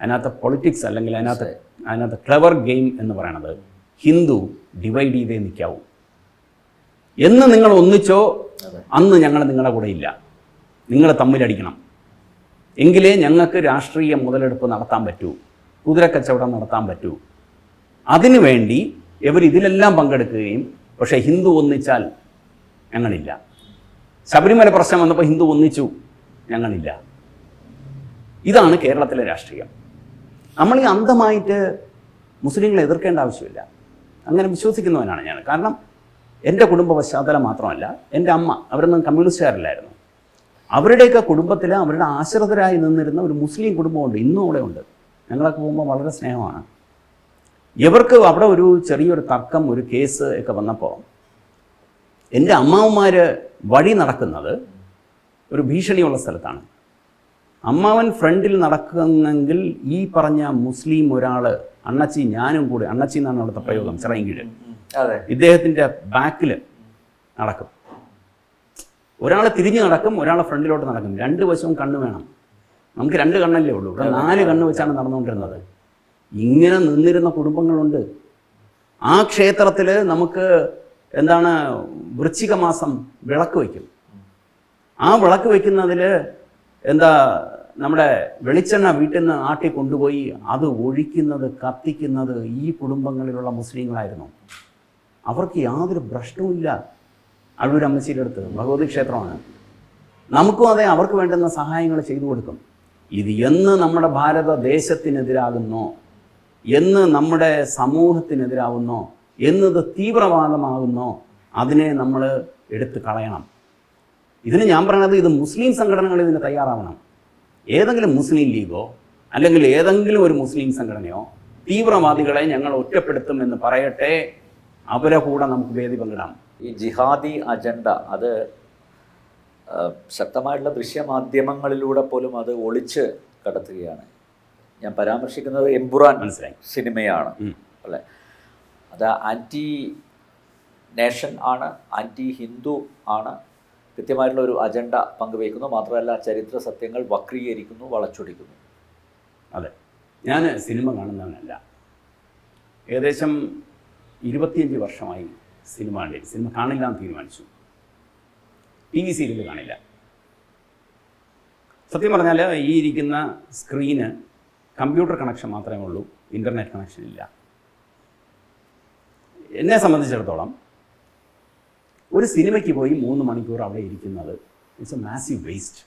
[SPEAKER 1] അതിനകത്ത് പൊളിറ്റിക്സ് അല്ലെങ്കിൽ അതിനകത്ത് അതിനകത്ത് ക്ലവർ ഗെയിം എന്ന് പറയണത് ഹിന്ദു ഡിവൈഡ് ചെയ്തേ നിൽക്കാവൂ. എന്ന് നിങ്ങൾ ഒന്നിച്ചോ അന്ന് ഞങ്ങൾ നിങ്ങളുടെ കൂടെ ഇല്ല. നിങ്ങൾ തമ്മിലടിക്കണം. എങ്കിലേ ഞങ്ങൾക്ക് രാഷ്ട്രീയ മുതലെടുപ്പ് നടത്താൻ പറ്റൂ. കുതിരക്കച്ചവടം നടത്താൻ പറ്റൂ. അതിനുവേണ്ടി ഇവർ ഇതിലെല്ലാം പങ്കെടുക്കുകയും പക്ഷേ ഹിന്ദു ഒന്നിച്ചാൽ ഞങ്ങളില്ല. ശബരിമല പ്രശ്നം വന്നപ്പോൾ ഹിന്ദു ഒന്നിച്ചു ഞങ്ങളില്ല. ഇതാണ് കേരളത്തിലെ രാഷ്ട്രീയം. നമ്മൾ ഈ അന്ധമായിട്ട് മുസ്ലിങ്ങളെ എതിർക്കേണ്ട ആവശ്യമില്ല. അങ്ങനെ വിശ്വസിക്കുന്നവനാണ് ഞാൻ. കാരണം എന്റെ കുടുംബ പശ്ചാത്തലം മാത്രമല്ല എന്റെ അമ്മ അവരൊന്നും കമ്മ്യൂണിസ്റ്റുകാരല്ലായിരുന്നു. അവരുടെയൊക്കെ കുടുംബത്തിൽ അവരുടെ ആശ്രിതരായി നിന്നിരുന്ന ഒരു മുസ്ലിം കുടുംബമുണ്ട് ഇന്നും അവിടെ ഉണ്ട്. ഞങ്ങളൊക്കെ പോകുമ്പോൾ വളരെ സ്നേഹമാണ്. ഇവർക്ക് അവിടെ ഒരു ചെറിയൊരു തർക്കം ഒരു കേസ് ഒക്കെ വന്നപ്പോൾ എന്റെ അമ്മാവന്മാർ വഴി നടക്കുന്നത് ഒരു ഭീഷണിയുള്ള സ്ഥലത്താണ്. അമ്മാവൻ ഫ്രണ്ടിൽ നടക്കുന്നെങ്കിൽ ഈ പറഞ്ഞ മുസ്ലിം ഒരാൾ അണ്ണച്ചി ഞാനും കൂടി അണ്ണച്ചി എന്നാണ് അവിടുത്തെ പ്രയോഗം ചെറിയ
[SPEAKER 2] അതെ
[SPEAKER 1] ഇദ്ദേഹത്തിന്റെ ബാക്കിൽ നടക്കും. ഒരാൾ തിരിഞ്ഞ് നടക്കും ഒരാൾ ഫ്രണ്ടിലോട്ട് നടക്കും. രണ്ട് വശവും കണ്ണ് വേണം. നമുക്ക് രണ്ട് കണ്ണല്ലേ ഉള്ളൂ. ഇവിടെ നാല് കണ്ണ് വെച്ചാണ് നടന്നുകൊണ്ടിരുന്നത്. ഇങ്ങനെ നിന്നിരുന്ന കുടുംബങ്ങളുണ്ട്. ആ ക്ഷേത്രത്തിൽ നമുക്ക് എന്താണ് വൃശ്ചിക മാസം വിളക്ക് വയ്ക്കും. ആ വിളക്ക് വയ്ക്കുന്നതിൽ എന്താ നമ്മുടെ വെളിച്ചെണ്ണ വീട്ടിൽ നിന്ന് ആട്ടി കൊണ്ടുപോയി അത് ഒഴിക്കുന്നത് കത്തിക്കുന്നത് ഈ കുടുംബങ്ങളിലുള്ള മുസ്ലിങ്ങളായിരുന്നു. അവർക്ക് യാതൊരു പ്രശ്നവുമില്ല അഴൂർ അമ്മച്ചിയുടെ അടുത്ത് ഭഗവതി ക്ഷേത്രമാണ്. നമുക്കും അതെ അവർക്ക് വേണ്ടുന്ന സഹായങ്ങൾ ചെയ്തു കൊടുക്കും. ഇത് എന്ന് നമ്മുടെ ഭാരതദേശത്തിനെതിരാകുന്നോ എന്ന് നമ്മുടെ സമൂഹത്തിനെതിരാകുന്നോ എന്നത് തീവ്രവാദമാകുന്നോ അതിനെ നമ്മൾ എടുത്ത് കളയണം. ഇതിന് ഞാൻ പറയണത് ഇത് മുസ്ലിം സംഘടനകൾ ഇതിന് തയ്യാറാവണം. ഏതെങ്കിലും മുസ്ലിം ലീഗോ അല്ലെങ്കിൽ ഏതെങ്കിലും ഒരു മുസ്ലിം സംഘടനയോ തീവ്രവാദികളെ ഞങ്ങൾ ഒറ്റപ്പെടുത്തും എന്ന് പറയട്ടെ അവരെ കൂടെ നമുക്ക് വേദി പങ്കിടാം.
[SPEAKER 2] ഈ ജിഹാദി അജണ്ട അത് ശക്തമായിട്ടുള്ള ദൃശ്യമാധ്യമങ്ങളിലൂടെ പോലും അത് ഒളിച്ച് കടത്തുകയാണ്. ഞാൻ പരാമർശിക്കുന്നത് എംബുറാൻ
[SPEAKER 1] മനസ്സിലായി.
[SPEAKER 2] സിനിമയാണ്. അല്ലേ? അത് ആന്റി നേഷൻ ആണ് ആന്റി ഹിന്ദു ആണ് കൃത്യമായിട്ടുള്ള ഒരു അജണ്ട പങ്കുവയ്ക്കുന്നു. മാത്രമല്ല ചരിത്ര സത്യങ്ങൾ വക്രീകരിക്കുന്നു വളച്ചൊടിക്കുന്നു.
[SPEAKER 1] അതെ. ഞാൻ സിനിമ കാണുന്നവനല്ല. ഏകദേശം ഇരുപത്തിയഞ്ച് വർഷമായി സിനിമ കണ്ടിട്ട് സിനിമ കാണില്ല എന്ന് തീരുമാനിച്ചു. ടി വി സീരിയൽ കാണില്ല. സത്യം പറഞ്ഞാൽ ഈ ഇരിക്കുന്ന സ്ക്രീന് കമ്പ്യൂട്ടർ കണക്ഷൻ മാത്രമേ ഉള്ളൂ ഇന്റർനെറ്റ് കണക്ഷൻ ഇല്ല. എന്നെ സംബന്ധിച്ചിടത്തോളം ഒരു സിനിമയ്ക്ക് പോയി മൂന്ന് മണിക്കൂർ അവിടെ ഇരിക്കുന്നത് ഇറ്റ്സ് എ മാസീവ് വേസ്റ്റ്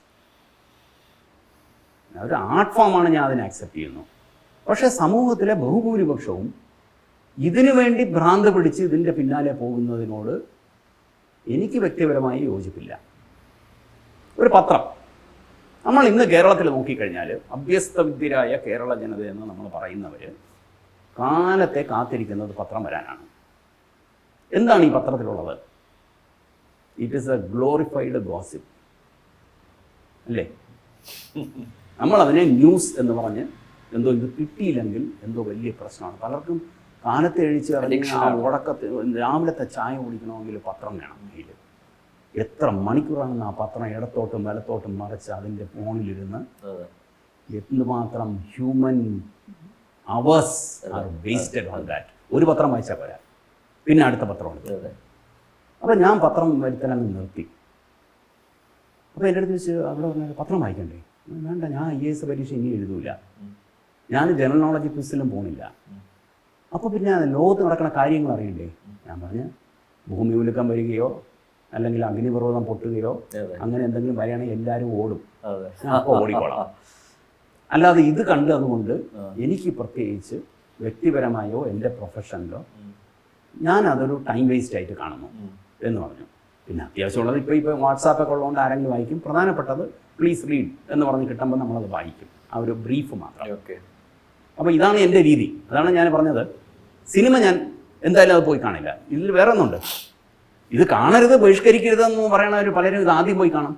[SPEAKER 1] ഒരു ആർട്ട് ഫോമാണ് ഞാൻ അതിനെ അക്സെപ്റ്റ് ചെയ്യുന്നു. പക്ഷേ സമൂഹത്തിലെ ബഹുഭൂരിപക്ഷവും ഇതിനു വേണ്ടി ഭ്രാന്ത് പിടിച്ച് ഇതിന്റെ പിന്നാലെ പോകുന്നതിനോട് എനിക്ക് വ്യക്തിപരമായി യോജിപ്പില്ല. ഒരു പത്രം. നമ്മൾ ഇന്ന് കേരളത്തിൽ നോക്കിക്കഴിഞ്ഞാൽ അഭ്യസ്തവിദ്യരായ കേരള ജനതയെന്ന് നമ്മൾ പറയുന്നവർ കാലത്തെ കാത്തിരിക്കുന്നത് പത്രം വരാനാണ്. എന്താണ് ഈ പത്രത്തിലുള്ളത്? It is a glorified gossip അല്ലേ? നമ്മൾ അതിനെ ന്യൂസ് എന്ന് പറഞ്ഞ് എന്തോ ഇത് കിട്ടിയില്ലെങ്കിൽ എന്തോ വലിയ പ്രശ്നമാണ്. പലർക്കും കാലത്ത് ഇറങ്ങി ആ
[SPEAKER 2] Addiction
[SPEAKER 1] രാവിലത്തെ ചായ കുടിക്കണമെങ്കിൽ പത്രം വേണം കയ്യിൽ എത്ര മണിക്കൂറാണെന്ന് ആ പത്രം ഇടത്തോട്ടും വലത്തോട്ടും മറിച്ച് അതിന്റെ ഫോണിലിരുന്ന്. എന്തുമാത്രം human hours are wasted on that ഒരു പത്രം വായിച്ചാൽ പോരാ. പിന്നെ അടുത്ത പത്രമുണ്ട്
[SPEAKER 2] അതെ.
[SPEAKER 1] അപ്പം ഞാൻ പത്രം വരുത്തലങ്ങ് നിർത്തി. അപ്പോൾ എന്റെ അടുത്ത് വെച്ച് അവിടെ പറഞ്ഞ പത്രം വായിക്കണ്ടേ? വേണ്ട ഞാൻ ഐ എ എസ് പരീക്ഷ ഇനി എഴുതൂല. ഞാൻ ജനറൽ നോളജ് ക്വിസിലും പോണില്ല. അപ്പോൾ പിന്നെ ലോകത്ത് നടക്കുന്ന കാര്യങ്ങൾ അറിയണ്ടേ ഞാൻ പറഞ്ഞ ഭൂമി ഉലുക്കം വരികയോ അല്ലെങ്കിൽ അഗ്നിപർവതം പൊട്ടുകയോ അങ്ങനെ എന്തെങ്കിലും വരികയാണെങ്കിൽ എല്ലാവരും ഓടും. അപ്പോൾ ഓടിക്കോളാം. അല്ലാതെ ഇത് കണ്ടതുകൊണ്ട് എനിക്ക് പ്രത്യേകിച്ച് വ്യക്തിപരമായോ എന്റെ പ്രൊഫഷനിലോ ഞാൻ അതൊരു ടൈം വേസ്റ്റ് ആയിട്ട് കാണുന്നു എന്ന് പറഞ്ഞു. പിന്നെ അത്യാവശ്യമുള്ളത് ഇപ്പോൾ ഇപ്പോൾ വാട്സാപ്പൊക്കെ ഉള്ളതുകൊണ്ട് ആരെങ്കിലും വായിക്കും. പ്രധാനപ്പെട്ടത് പ്ലീസ് റീഡ് എന്ന് പറഞ്ഞ് കിട്ടുമ്പോൾ നമ്മളത് വായിക്കും. ആ ഒരു ബ്രീഫ് മാത്രം.
[SPEAKER 2] ഓക്കെ
[SPEAKER 1] അപ്പോൾ ഇതാണ് എന്റെ രീതി. അതാണ് ഞാൻ പറഞ്ഞത്. സിനിമ ഞാൻ എന്തായാലും അത് പോയി കാണില്ല. ഇതിൽ വേറെ ഒന്നുണ്ട്. ഇത് കാണരുത് ബഹിഷ്കരിക്കരുതെന്ന് പറയണവർ പലരും ഇത് ആദ്യം പോയി കാണും.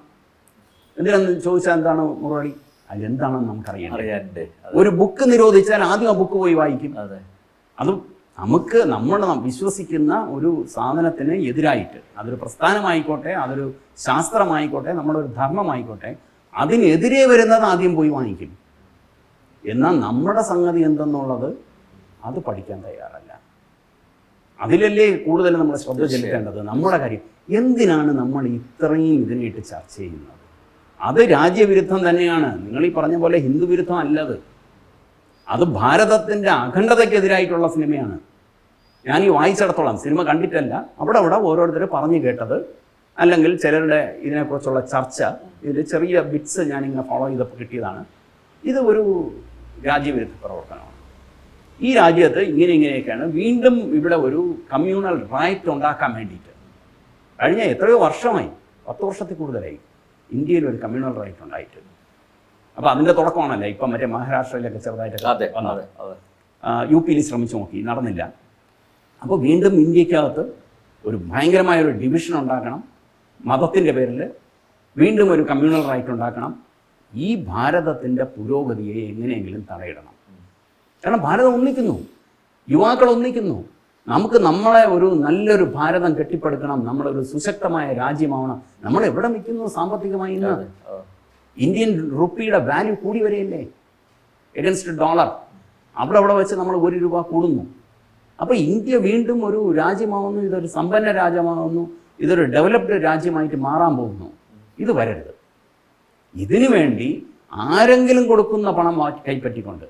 [SPEAKER 1] എന്തിനാന്ന് ചോദിച്ചാൽ എന്താണ് മുരളി അതെന്താണെന്ന് നമുക്കറിയാം
[SPEAKER 2] അറിയാനുണ്ട്.
[SPEAKER 1] ഒരു ബുക്ക് നിരോധിച്ചാൽ ആദ്യം ആ ബുക്ക് പോയി വായിക്കും.
[SPEAKER 2] അതെ.
[SPEAKER 1] അത് നമുക്ക് നമ്മൾ വിശ്വസിക്കുന്ന ഒരു സാധനത്തിന് എതിരായിട്ട് അതൊരു പ്രസ്ഥാനമായിക്കോട്ടെ അതൊരു ശാസ്ത്രമായിക്കോട്ടെ നമ്മളൊരു ധർമ്മമായിക്കോട്ടെ അതിനെതിരെ വരുന്നത് ആദ്യം പോയി വാങ്ങിക്കും എന്നാൽ നമ്മുടെ സംഗതി എന്തെന്നുള്ളത് അത് പഠിക്കാൻ തയ്യാറല്ല. അതിലല്ലേ കൂടുതൽ നമ്മൾ ശ്രദ്ധ ചെലുത്തേണ്ടത്? നമ്മുടെ കാര്യം. എന്തിനാണ് നമ്മൾ ഇത്രയും ഇതിനായിട്ട് ചർച്ച ചെയ്യുന്നത്? അത് രാജ്യവിരുദ്ധം തന്നെയാണ്. നിങ്ങൾ ഈ പറഞ്ഞ പോലെ ഹിന്ദു വിരുദ്ധം അല്ലത്. അത് ഭാരതത്തിന്റെ അഖണ്ഡതയ്ക്കെതിരായിട്ടുള്ള സിനിമയാണ്. ഞാൻ ഈ വായിച്ചിടത്തോളം സിനിമ കണ്ടിട്ടല്ല. അവിടെ അവിടെ ഓരോരുത്തർ പറഞ്ഞു കേട്ടത്. അല്ലെങ്കിൽ ചിലരുടെ ഇതിനെക്കുറിച്ചുള്ള ചർച്ച. ഇതിൽ ചെറിയ ബിറ്റ്സ് ഞാനിങ്ങനെ ഫോളോ ചെയ്തപ്പോൾ കിട്ടിയതാണ്. ഇത് ഒരു രാജ്യവിരുദ്ധ പ്രവർത്തനമാണ്. ഈ രാജ്യത്ത് ഇങ്ങനെ ഇങ്ങനെയൊക്കെയാണ് വീണ്ടും ഇവിടെ ഒരു കമ്മ്യൂണൽ റൈറ്റ് ഉണ്ടാക്കാൻ വേണ്ടിയിട്ട്. കഴിഞ്ഞ എത്രയോ വർഷമായി പത്ത് വർഷത്തിൽ കൂടുതലായി ഇന്ത്യയിൽ ഒരു കമ്മ്യൂണൽ റൈറ്റ് ഉണ്ടായിട്ട്. അപ്പോൾ അതിന്റെ തുടക്കമാണല്ലോ? ഇപ്പം മറ്റേ മഹാരാഷ്ട്രയിലൊക്കെ വന്നത്. ആ, യു പിയിൽ ശ്രമിച്ചു നോക്കി നടന്നില്ല. അപ്പോൾ വീണ്ടും ഇന്ത്യക്കകത്ത് ഒരു ഭയങ്കരമായ ഒരു ഡിവിഷൻ ഉണ്ടാക്കണം. മതത്തിന്റെ പേരിൽ വീണ്ടും ഒരു കമ്മ്യൂണൽ റൈറ്റ് ഉണ്ടാക്കണം. ഈ ഭാരതത്തിന്റെ പുരോഗതിയെ എങ്ങനെയെങ്കിലും തടയിടണം. കാരണം ഭാരതം ഒന്നിക്കുന്നു. യുവാക്കൾ ഒന്നിക്കുന്നു. നമുക്ക് നമ്മളെ ഒരു നല്ലൊരു ഭാരതം കെട്ടിപ്പടുക്കണം നമ്മളൊരു സുശക്തമായ രാജ്യമാവണം. നമ്മൾ എവിടെ നിൽക്കുന്നു സാമ്പത്തികമായി ഇന്ന്? ഇന്ത്യൻ റുപ്പിയുടെ വാല്യൂ കൂടി വരെയല്ലേ? എഗൻസ്റ്റ് ഡോളർ അവിടെ അവിടെ വെച്ച് നമ്മൾ ഒരു രൂപ കൂടുന്നു. അപ്പോൾ ഇന്ത്യ വീണ്ടും ഒരു രാജ്യമാവുന്നു ഇതൊരു സമ്പന്ന രാജ്യമാവുന്നു ഇതൊരു ഡെവലപ്ഡ് രാജ്യമായിട്ട് മാറാൻ പോകുന്നു. ഇത് വരരുത്. ഇതിനു വേണ്ടി ആരെങ്കിലും കൊടുക്കുന്ന പണം കൈപ്പറ്റിക്കൊണ്ട്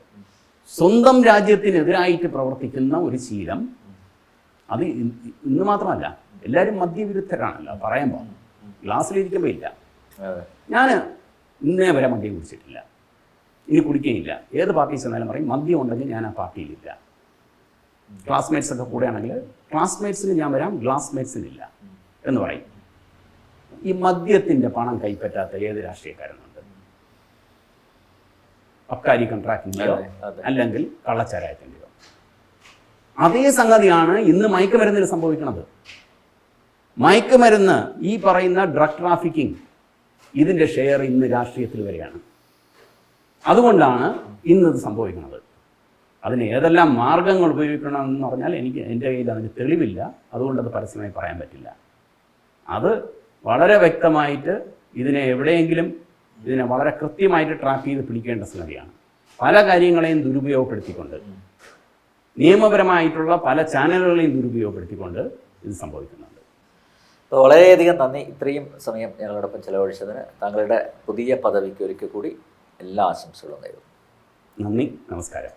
[SPEAKER 1] സ്വന്തം രാജ്യത്തിനെതിരായിട്ട് പ്രവർത്തിക്കുന്ന ഒരു ശീലം. അത് ഇന്ന് മാത്രമല്ല എല്ലാവരും മദ്യവിരുദ്ധരാണല്ലോ പറയുമ്പോൾ ഗ്ലാസ്സിലിരിക്കുമ്പോൾ ഇല്ല. ഞാൻ ഇന്നേ വരെ മദ്യം കുടിച്ചിട്ടില്ല. ഇനി കുടിക്കുകയില്ല. ഏത് പാർട്ടി ചെന്നാലും പറയും മദ്യം ഉണ്ടെങ്കിൽ ഞാൻ ആ പാർട്ടിയിലില്ല. ക്ലാസ്മേറ്റ്സ് ഒക്കെ കൂടെയാണെങ്കിൽ ക്ലാസ്മേറ്റ്സിന് ഞാൻ വരാം ഗ്ലാസ്മേറ്റ്സിനില്ല എന്ന് പറയും. ഈ മദ്യത്തിന്റെ പണം കൈപ്പറ്റാത്ത ഏത് രാഷ്ട്രീയക്കാരനുണ്ട്? അബ്കാരി
[SPEAKER 2] കോൺട്രാക്ടിന്റെയോ
[SPEAKER 1] അല്ലെങ്കിൽ കള്ളച്ചാരായത്തിന്റെയോ അതേ സംഗതിയാണ് ഇന്ന് മയക്കുമരുന്നിൽ സംഭവിക്കുന്നത് മയക്കുമരുന്ന് ഈ പറയുന്ന ഡ്രഗ് ട്രാഫിക്കിംഗ് ഇതിന്റെ ഷെയർ ഇന്ന് രാഷ്ട്രീയത്തിൽ വരികയാണ്. അതുകൊണ്ടാണ് ഇന്ന് ഇത് സംഭവിക്കുന്നത്. അതിന് ഏതെല്ലാം മാർഗങ്ങൾ ഉപയോഗിക്കണമെന്ന് പറഞ്ഞാൽ എനിക്ക് എന്റെ കയ്യിൽ അതിന് തെളിവില്ല. അതുകൊണ്ട് അത് പരസ്യമായി പറയാൻ പറ്റില്ല. അത് വളരെ വ്യക്തമായിട്ട് ഇതിനെ എവിടെയെങ്കിലും ഇതിനെ വളരെ കൃത്യമായിട്ട് ട്രാക്ക് ചെയ്ത് പിടിക്കേണ്ട സംഗതിയാണ് പല കാര്യങ്ങളെയും ദുരുപയോഗപ്പെടുത്തിക്കൊണ്ട് നിയമപരമായിട്ടുള്ള പല ചാനലുകളെയും ദുരുപയോഗപ്പെടുത്തിക്കൊണ്ട് ഇത് സംഭവിക്കുന്നുണ്ട്.
[SPEAKER 2] അപ്പോൾ വളരെയധികം നന്ദി. ഇത്രയും സമയം ഞങ്ങളോടൊപ്പം ചെലവഴിച്ചതിന് താങ്കളുടെ പുതിയ പദവിക്ക് ഒരിക്കൽ കൂടി എല്ലാ ആശംസകളും നേരുന്നു.
[SPEAKER 1] നന്ദി. നമസ്കാരം.